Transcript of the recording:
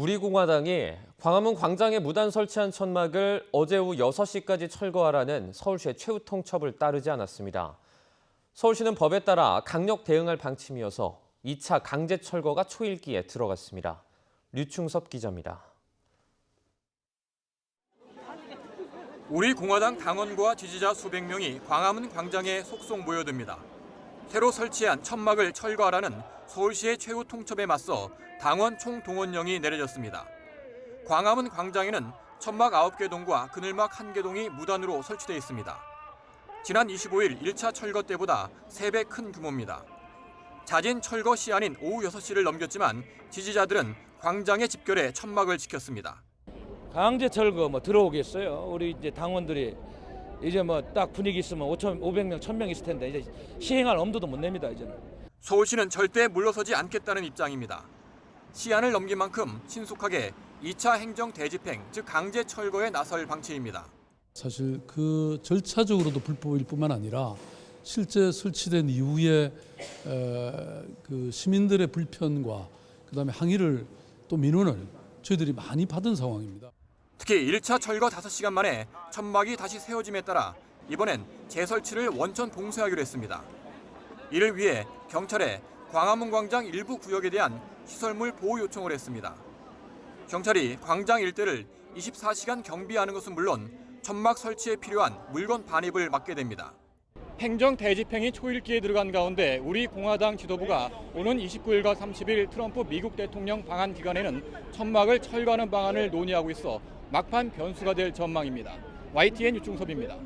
우리공화당이 광화문 광장에 무단 설치한 천막을 어제 오후 6시까지 철거하라는 서울시의 최후 통첩을 따르지 않았습니다. 서울시는 법에 따라 강력 대응할 방침이어서 2차 강제 철거가 초일기에 들어갔습니다. 류충섭 기자입니다. 우리 공화당 당원과 지지자 수백 명이 광화문 광장에 속속 모여듭니다. 새로 설치한 천막을 철거하라는 서울시의 최후 통첩에 맞서 당원 총동원령이 내려졌습니다. 광화문 광장에는 천막 9개 동과 그늘막 1개 동이 무단으로 설치돼 있습니다. 지난 25일 1차 철거 때보다 3배 큰 규모입니다. 자진 철거 시한인 오후 6시를 넘겼지만 지지자들은 광장에 집결해 천막을 지켰습니다. 강제 철거 뭐 들어오겠어요. 우리 이제 당원들이 이제 뭐 딱 분위기 있으면 5천 500명, 1000명 있을 텐데 이제 시행할 엄두도 못 냅니다, 이제는. 서울시는 절대 물러서지 않겠다는 입장입니다. 시한을 넘긴 만큼 신속하게 2차 행정 대집행, 즉 강제 철거에 나설 방침입니다. 사실 그 절차적으로도 불법일 뿐만 아니라 실제 설치된 이후에 에, 그 시민들의 불편과 그다음에 항의를 또 민원을 저희들이 많이 받은 상황입니다. 특히 1차 철거 5시간 만에 천막이 다시 세워짐에 따라 이번엔 재설치를 원천 봉쇄하기로 했습니다. 이를 위해 경찰에 광화문 광장 일부 구역에 대한 시설물 보호 요청을 했습니다. 경찰이 광장 일대를 24시간 경비하는 것은 물론 천막 설치에 필요한 물건 반입을 맡게 됩니다. 행정 대집행이 초일기에 들어간 가운데 우리 공화당 지도부가 오는 29일과 30일 트럼프 미국 대통령 방한 기간에는 천막을 철거하는 방안을 논의하고 있어 막판 변수가 될 전망입니다. YTN 유충섭입니다.